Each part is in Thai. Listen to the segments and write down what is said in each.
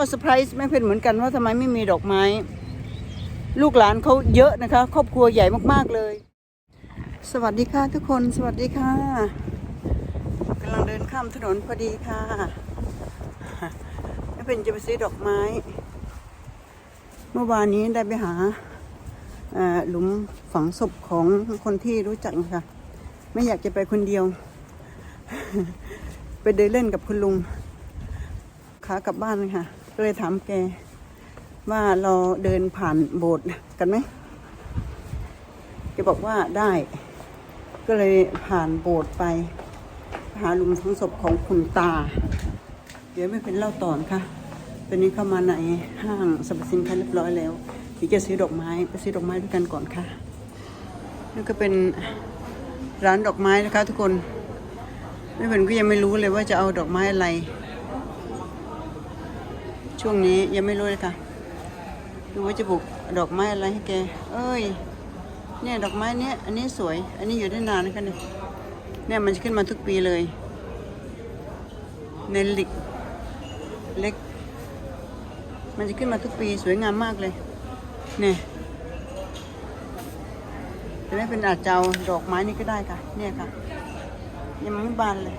ก็เซอร์ไพรส์แม่เพนเหมือนกันว่าทำไมไม่มีดอกไม้ ลูกหลานเขาเยอะนะคะ ครอบครัวใหญ่มากๆเลย สวัสดีค่ะทุกคนสวัสดีค่ะกำลังเดินข้ามถนนพอดีค่ะแม่เพนจะไปซื้อดอกไม้ เมื่อวานนี้ได้ไปหาหลุมฝังศพของคนที่รู้จักนะคะไม่อยากจะไปคนเดียว ไปเดินเล่นกับคุณลุงขากลับบ้านเลยค่ะ ก็เลยถามแก ว่าเราเดินผ่านโบสถ์กันไหมแกบอกว่าได้ ก็เลยผ่านโบสถ์ไป หาหลุมฝังศพของคุณตา เดี๋ยวไม่เป็นเล่าตอนค่ะตอนนี้เข้ามาในห้างสรรพสินค้าเรียบร้อยแล้วเดี๋ยวจะซื้อดอกไม้ไปซื้อดอกไม้ด้วยกันก่อนค่ะนี่ก็เป็นร้านดอกไม้นะคะทุกคนไม่เป็นก็ยังไม่รู้เลยว่าจะเอาดอกไม้อะไร ช่วงนี้ยังไม่รู้เลยค่ะดูว่าจะปลูกดอกไม้อะไรให้แก เอ้ย เนี่ยดอกไม้เนี้ยอันนี้สวย อันนี้อยู่ได้นานนะคะเนี่ยเนี่ยมันจะขึ้นมาทุกปีเลยเนลิกเล็ก มันจะขึ้นมาทุกปีสวยงามมากเลย เนี่ยจะไม่เป็นอาจจะเอาดอกไม้นี่ก็ได้ค่ะ เนี่ยค่ะ ยังไม่บานเลย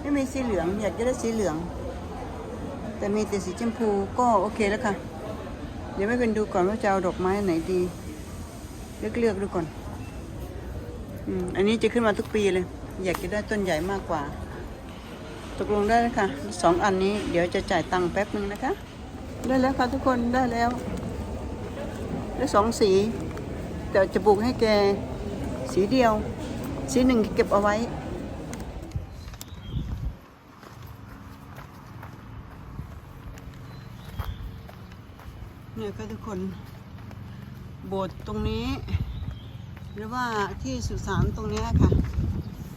ไม่มีสีเหลือง อยากจะได้สีเหลือง แต่มีแต่สีชมพูก็โอเคแล้วค่ะ เดี๋ยวไม่เป็นดูก่อนว่าจะเอาดอกไม้ไหนดี เลือกเลือกๆดูก่อนอืมอันนี้จะขึ้นมาทุกปีเลย อยากจะได้ต้นใหญ่มากกว่า ตกลงได้แล้วค่ะสองอันนี้เดี๋ยวจะจ่ายตังค์แป๊บนึงนะคะ ได้แล้วค่ะทุกคนได้แล้วได้สองสีแต่จะปลูกให้แกสีเดียว สีหนึ่งเก็บเอาไว้ เนี่ยค่ะทุกคนโบสถ์ตรงนี้ หรือว่าที่สุสานตรงนี้ค่ะ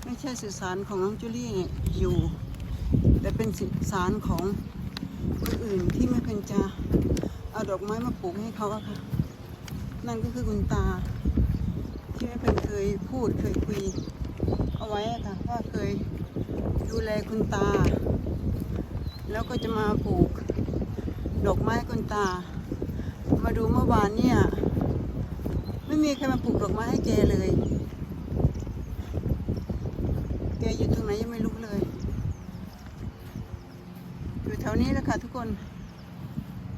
ไม่ใช่สุสานของน้องจูลี่เนี่ยอยู่ แต่เป็นสุสานของคนอื่นที่ไม่เป็นจะเอาดอกไม้มาปลูกให้เขาอะค่ะ นั่นก็คือคุณตา ที่ไม่เป็นเคยพูดเคยคุย เอาไว้อะค่ะว่าเคยดูแลคุณตา แล้วก็จะมาปลูกดอกไม้คุณตา มาดูเมื่อวานเนี่ย ไม่มีใครมาปลูกดอกไม้ให้แกเลย แกอยู่ตรงไหนยังไม่รู้เลย อยู่แถวนี้แหละค่ะทุกคน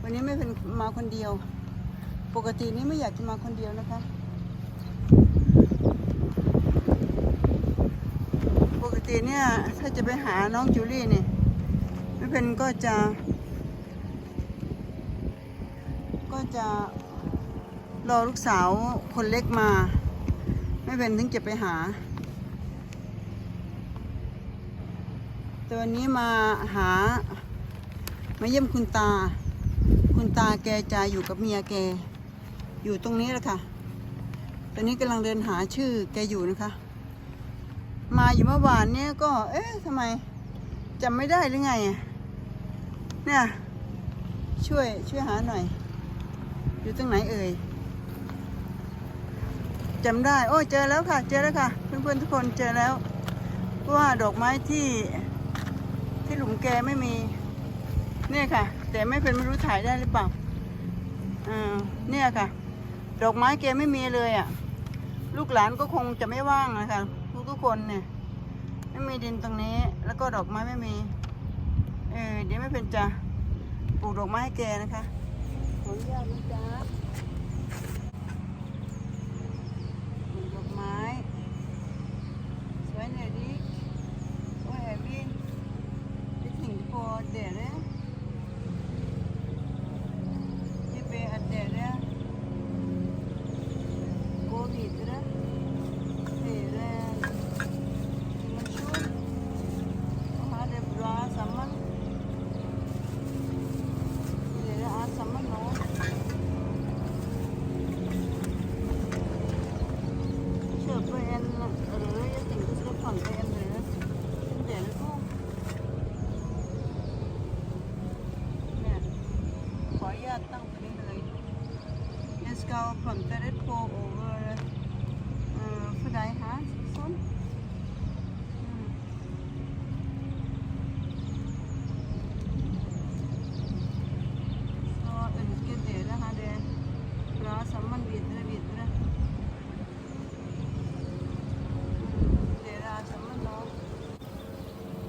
วันนี้ไม่เป็นมาคนเดียว ปกตินี้ไม่อยากจะมาคนเดียวนะคะ ปกติเนี่ยถ้าจะไปหาน้องจูลี่เนี่ยไม่เป็นก็จะ ก็จะรอลูกสาวคนเล็กมา ไม่เป็นถึงจะไปหาต่วันนี้มาหา มาเยี่ยมคุณตา คุณตาแกจะอยู่กับเมียแก อยู่ตรงนี้แหละค่ะ ตอนนี้กำลังเดินหาชื่อแกอยู่นะคะ มาอยู่เมื่อวานเนี่ยก็ เอ๊ะทำไมจำไม่ได้หรือไงเนี่ยช่วยช่วยหาหน่อย อยู่ตรงไหนเอ่ยจำได้ โอ้ยเจอแล้วค่ะ เจอแล้วค่ะ เพื่อนๆทุกคนเจอแล้วว่าดอกไม้ที่ที่หลุมแกไม่มี เนี่ยค่ะ แต่ไม่เป็นไม่รู้ถ่ายได้หรือเปล่าอ่าเนี่ยค่ะ ดอกไม้แกไม่มีเลยอะ ลูกหลานก็คงจะไม่ว่างนะคะทุกทุกคนเนี่ย ไม่มีดินตรงนี้ แล้วก็ดอกไม้ไม่มี เออเดี๋ยวไม่เป็นจะปลูกดอกไม้ให้แกนะคะ ขออนุญาตนะจ๊ะปลูกดอกไม้สวยหน่อยดิโอ้ยแอบบินจะถึงพอเดี๋ยวนะยี่เปอัดเดี๋ยวนะโกบิดนะเดี๋ยวนะมันชุดโอ้หาเดี๋ยวรอสามมัน Dere er sammen nå. Kjøpe en rød. Jeg tenkte jeg skulle plante en rød. Dele to. Ned. ขออนุญาตตั้งไปนี้เลย Jeg skal plante det på over uh, for deg her. Sånn. Mm.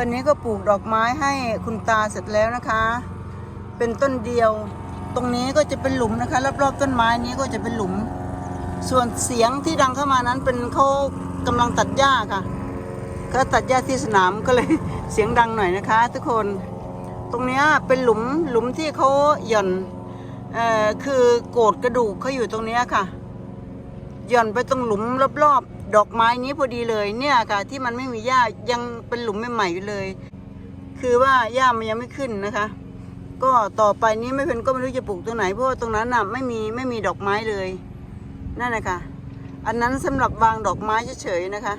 ตอนนี้ก็ปลูกดอกไม้ให้คุณตาเสร็จแล้วนะคะ เป็นต้นเดียว ตรงนี้ก็จะเป็นหลุมนะคะ รอบๆต้นไม้นี้ก็จะเป็นหลุม ส่วนเสียงที่ดังเข้ามานั้นเป็นเขากำลังตัดหญ้าค่ะก็ตัดหญ้าที่สนามก็เลยเสียงดังหน่อยนะคะ ทุกคน ตรงนี้เป็นหลุมหลุมที่เขาหย่อนเอ่อคือโกดกระดูกเขาอยู่ตรงนี้ค่ะ หย่อนไปตรงหลุมรอบๆ ดอกไม้นี้พอดีเลยเนี่ยค่ะที่มันไม่มีหญ้ายังเป็นหลุมใหม่ๆอยู่เลย คือว่าหญ้ามันยังไม่ขึ้นนะคะ ก็ต่อไปนี้ไม่เป็นก็ไม่รู้จะปลูกตรงไหนเพราะว่าตรงนั้นน่ะไม่มีไม่มีดอกไม้เลยนั่นนะคะอันนั้นสำหรับวางดอกไม้เฉยๆนะคะ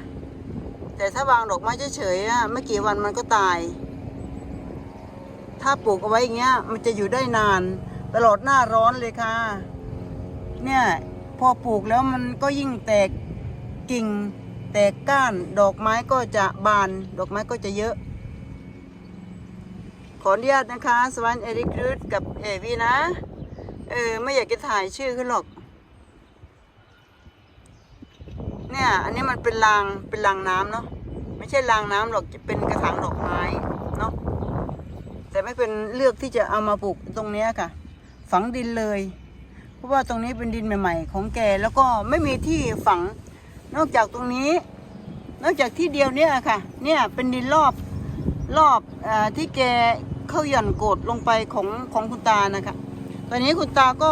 แต่ถ้าวางดอกไม้เฉยๆอะไม่กี่วันมันก็ตาย ถ้าปลูกเอาไว้อย่างเงี้ย มันจะอยู่ได้นาน ตลอดหน้าร้อนเลยค่ะ เนี่ยพอปลูกแล้วมันก็ยิ่งแตก กิ่ง แตกก้าน ดอกไม้ก็จะบาน ดอกไม้ก็จะเยอะ ขออนุญาตนะคะ สวรรค์เอริกรูดกับเอวีนะ เออ ไม่อยากจะถ่ายชื่อขึ้นหรอก เนี่ย อันนี้มันเป็นราง เป็นรางน้ำเนาะ ไม่ใช่รางน้ำหรอก จะเป็นกระถางดอกไม้เนาะ แต่ไม่เป็นเลือกที่จะเอามาปลูกตรงนี้ค่ะ ฝังดินเลย เพราะว่าตรงนี้เป็นดินใหม่ ๆ ของแก แล้วก็ไม่มีที่ฝัง นอกจากตรงนี้ นอกจากที่เดียวเนี่ยค่ะ เนี่ยเป็นดินรอบรอบอที่แกเข้าหย่อนโกดลงไปของของคุณตานะคะ ตอนนี้คุณตาก็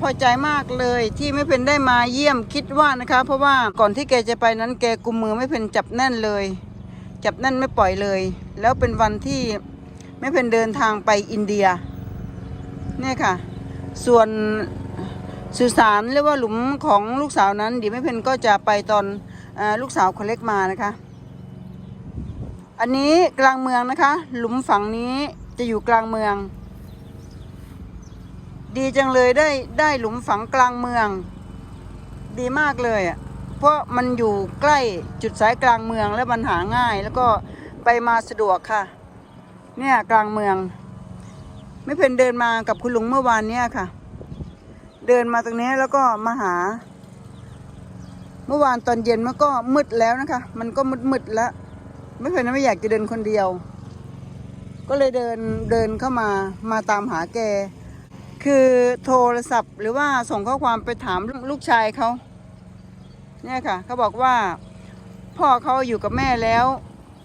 พพอใจมากเลยที่ไม่เป็นได้มาเยี่ยมคิดว่านะคะ เพราะว่าก่อนที่แกจะไปนั้นแกกุมมือไม่เป็นจับแน่นเลย จับแน่นไม่ปล่อยเลย แล้วเป็นวันที่ไม่เป็นเดินทางไปอินเดียเนี่ยค่ะ ส่วน สุสานเรียกว่าหลุมของลูกสาวนั้นเดียวไม่เพนก็จะไปตอนอลูกสาวคนเล็กมานะคะ อันนี้กลางเมืองนะคะ หลุมฝังนี้จะอยู่กลางเมือง ดีจังเลยได้ได้หลุมฝังกลางเมือง ดีมากเลยอะเพราะมันอยู่ใกล้จุดสายกลางเมืองและมันหาง่าย แล้วก็ไปมาสะดวกค่ะ เนี่ยกลางเมือง ไม่เพนเดินมากับคุณลุงเมื่อวานเนี่ยค่ะ เดินมาตรงนี้แล้วก็มาหา เมื่อวานตอนเย็นมันก็มืดแล้วนะคะ มันก็มืดมืดแล้ว ไม่เพนไม่อยากจะเดินคนเดียว ก็เลยเดินเดินเข้ามามาตามหาแก คือโทรศัพท์ หรือว่าส่งข้อความไปถามลูกชายเขาเนี่ยค่ะเขาบอกว่าพ่อเขาอยู่กับแม่แล้ว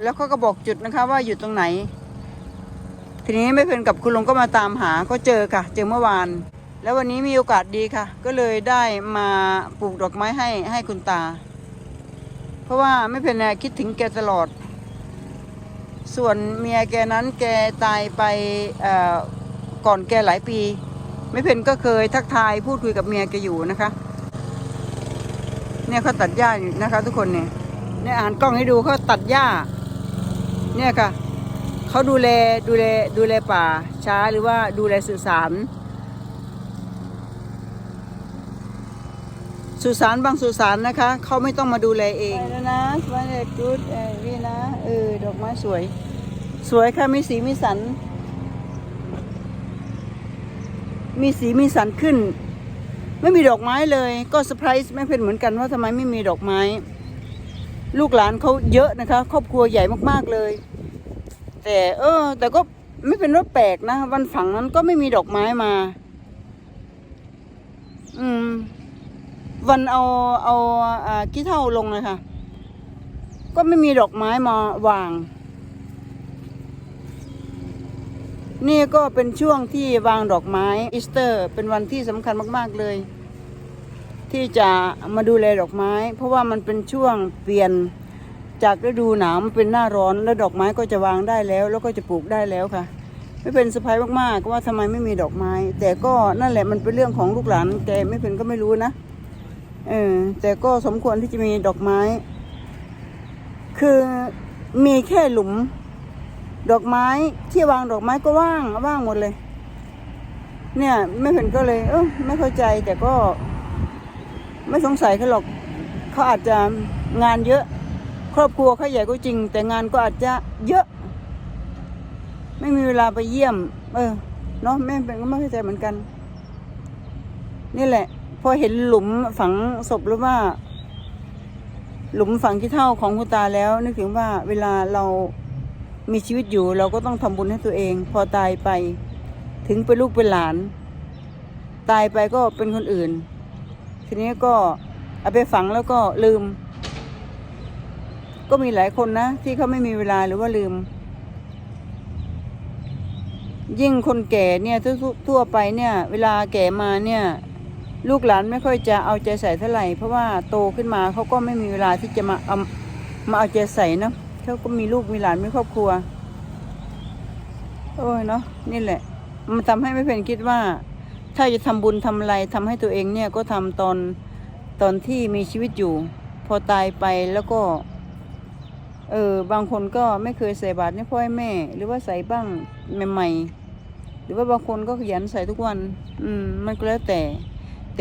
แล้วเขาก็บอกจุดนะคะว่าอยู่ตรงไหน ทีนี้ไม่เป็นกับคุณลุงก็มาตามหาก็เจอค่ะ เจอเมื่อวาน แล้ววันนี้มีโอกาสดีค่ะ ก็เลยได้มาปลูกดอกไม้ให้ให้คุณตา เพราะว่าไม่เป็นไรคิดถึงแกตลอด ส่วนเมียแกนั้นแกตายไปก่อนแกหลายปี ไม่เพนก็เคยทักทายพูดคุยกับเมียแกอยู่นะคะ เนี่ยเขาตัดหญ้าอยู่นะคะ ทุกคนเนี่ยเนี่ยอ่านกล้องให้ดูเขาตัดหญ้า เนี่ยค่ะเขาดูแลดูแลดูแลป่าช้าหรือว่าดูแลสื่อสาร สุสานบางสุสานนะคะ เขาไม่ต้องมาดูแลเองแล้วนะสวยเลยกูดเออนี่นะเออดอกไม้สวย สวยค่ะมีสีมีสัน มีสีมีสันขึ้น ไม่มีดอกไม้เลยก็เซอร์ไพรส์ไม่เป็นเหมือนกันว่าทำไมไม่มีดอกไม้ ลูกหลานเขาเยอะนะคะ ครอบครัวใหญ่มากๆเลย แต่เออ แต่ก็ไม่เป็นว่าแปลกนะ วันฝังนั้นก็ไม่มีดอกไม้มา อืม วันเอาเอาอ่าขี้เท่าลงเลยค่ะ ก็ไม่มีดอกไม้มาวาง นี่ก็เป็นช่วงที่วางดอกไม้อีสเตอร์ เป็นวันที่สำคัญมาก ๆเลย ที่จะมาดูแลดอกไม้ เพราะว่ามันเป็นช่วงเปลี่ยนจากฤดูหนาวมาเป็นหน้าร้อน แล้วดอกไม้ก็จะวางได้แล้ว แล้วก็จะปลูกได้แล้วค่ะ ไม่เป็นสะพายมากๆว่าทำไมไม่มีดอกไม้ แต่ก็นั่นแหละมันเป็นเรื่องของลูกหลานแกไม่เป็นก็ไม่รู้นะ เออแต่ก็สมควรที่จะมีดอกไม้ คือมีแค่หลุม ดอกไม้ที่วางดอกไม้ก็ว่างว่างหมดเลย เนี่ยไม่เห็นก็เลย เออไม่เข้าใจแต่ก็ ไม่สงสัยเขาหรอกเขาอาจจะงานเยอะ ครอบครัวเขาใหญ่ก็จริง แต่งานก็อาจจะเยอะ ไม่มีเวลาไปเยี่ยม เออเนาะแม่เป็นก็ไม่เข้าใจเหมือนกัน นี่แหละ พอเห็นหลุมฝังศพหรือว่า หลุมฝังที่เท่าของคุณตาแล้ว นึกถึงว่าเวลาเรามีชีวิตอยู่ เราก็ต้องทำบุญให้ตัวเอง พอตายไป ถึงเป็นลูกเป็นหลาน ตายไปก็เป็นคนอื่น ทีนี้ก็เอาไปฝังแล้วก็ลืม ก็มีหลายคนนะ ที่เขาไม่มีเวลาหรือว่าลืม ยิ่งคนแก่เนี่ยทั่วไปเนี่ย เวลาแก่มาเนี่ย ลูกหลานไม่ค่อยจะเอาใจใส่เท่าไหร่ เพราะว่าโตขึ้นมาเขาก็ไม่มีเวลาที่จะมาเอามาเอาใจใส่เนะเขาก็มีลูกมีหลานมีครอบครัว โอ้ยเนาะนี่แหละ มันทำให้ไม่เป็นคิดว่า ถ้าจะทำบุญทำอะไรทำให้ตัวเองเนี่ยก็ทำตอนตอนที่มีชีวิตอยู่ พอตายไปแล้วก็ เออบางคนก็ไม่เคยใส่บาตรให้พ่อให้แม่ หรือว่าใส่บ้างใหม่ๆหรือว่าบางคนก็ขยันใส่ทุกวัน อืมมันก็แล้วแต่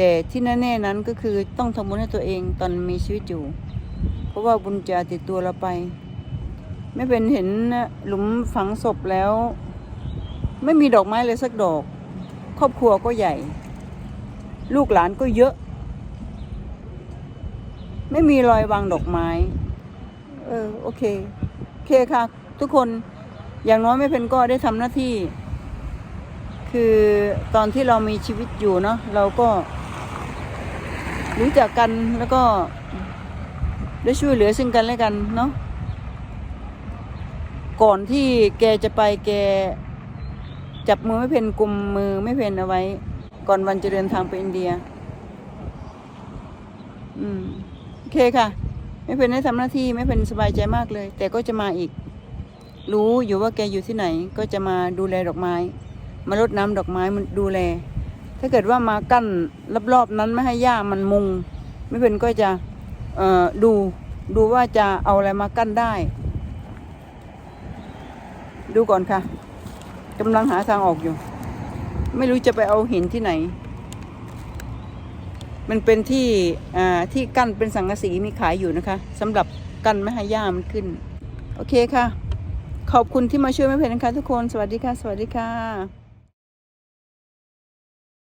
แต่ที่แน่ๆนั้นก็คือต้องทำบุญให้ตัวเองตอนมีชีวิตอยู่ เพราะว่าบุญจะติดตัวเราไป ไม่เป็นเห็นหลุมฝังศพแล้ว ไม่มีดอกไม้เลยสักดอก ครอบครัวก็ใหญ่ ลูกหลานก็เยอะ ไม่มีรอยวางดอกไม้ เออโอเคโอเคค่ะ ทุกคนอย่างน้อยไม่เป็นก็ได้ทำหน้าที่ คือตอนที่เรามีชีวิตอยู่เนาะเราก็ รู้จักกันแล้วก็ได้ช่วยเหลือซึ่งกันและกันเนาะก่อนที่แกจะไปแก จับมือไม่เพนกุมมือไม่เพนเอาไว้ ก่อนวันจะเดินทางไปอินเดีย อืมโอเคค่ะ ไม่เป็นได้ทำหน้าที่ไม่เป็นสบายใจมากเลย แต่ก็จะมาอีก รู้อยู่ว่าแกอยู่ที่ไหน ก็จะมาดูแลดอกไม้ มารดน้ำดอกไม้มันดูแล ถ้าเกิดว่ามากั้นรอบๆนั้นไม่ให้หญ้ามันมุง ไม่เป็นก็จะดูดูว่าจะเอาอะไรมากั้นได้ ดูก่อนค่ะกำลังหาทางออกอยู่ ไม่รู้จะไปเอาหินที่ไหน มันเป็นที่ที่กั้นเป็นสังกะสีมีขายอยู่นะคะสำหรับกั้นไม่ให้หญ้ามันขึ้น โอเคค่ะ ขอบคุณที่มาช่วยไม่เพลนะคะทุกคน สวัสดีค่ะ สวัสดีค่ะ